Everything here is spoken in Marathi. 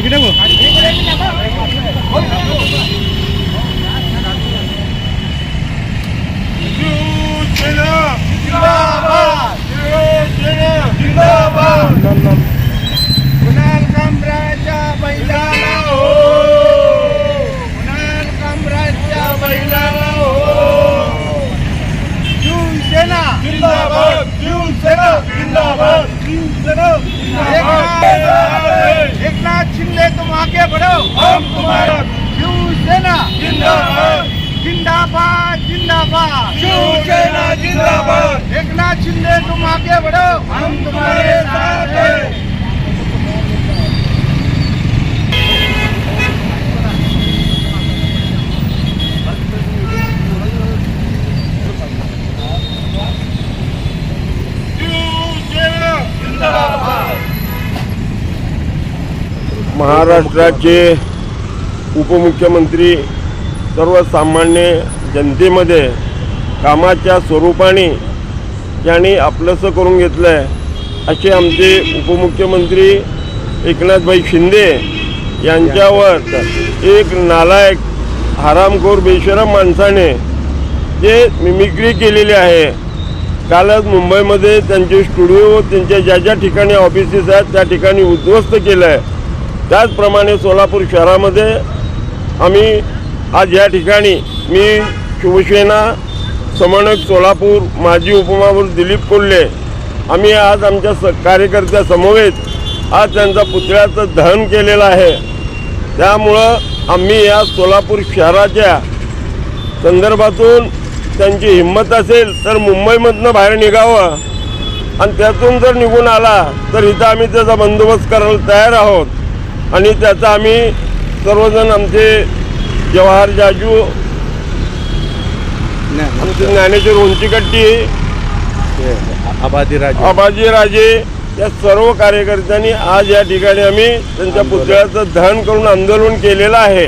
ठीक है ना वो Jindabad! Jindabad! Jindabad! Jindabad! Jindabad! Jindabad! Shiv Sena छिल्ले तुम आगे बढ़ो। हम तुम्हारा शिवसेना। जिंदाबाद। जिंदाबाद जिंदाबाद। शिवसेना जिंदाबाद। एकनाथ शिंदे तुम आगे बढ़ो। हम तुम्हारे साथ हैं। महाराष्ट्राचे उपमुख्यमंत्री सर्वसामान्य जनतेमध्ये कामाच्या स्वरूपाने त्यांनी आपलंसं करून घेतलं आहे असे आमचे उपमुख्यमंत्री एकनाथभाई शिंदे यांच्यावर एक नालायक हरामखोर बेशरम माणसाने जे मिमिक्री केलेली आहे. कालच मुंबईमध्ये त्यांचे स्टुडिओ त्यांच्या ज्या ज्या ठिकाणी ऑफिसेस आहेत त्या ठिकाणी उद्ध्वस्त केलं आहे त्याचप्रमाणे सोलापूर शहरामध्ये आम्ही आज या ठिकाणी मी शिवसेना समन्वयक सोलापूर माजी उपमहापौर दिलीप कोल्हे आम्ही आज आमच्या स कार्यकर्त्यासमवेत आज त्यांचा पुतळ्याचं दहन केलेलं आहे. त्यामुळं आम्ही या सोलापूर शहराच्या संदर्भातून त्यांची हिंमत असेल तर मुंबईमधनं बाहेर निघावं. आणि त्यातून जर निघून आला तर इथं आम्ही त्याचा बंदोबस्त करायला तयार आहोत. आणि त्याचा आम्ही सर्वजण आमचे जवाहर जाजू आमचे ज्ञानेश्वर उंचीकट्टी आबादी राजे. आबाजी राजे या सर्व कार्यकर्त्यांनी आज या ठिकाणी आम्ही त्यांच्या पुतळ्याचं दहन करून आंदोलन केलेलं आहे.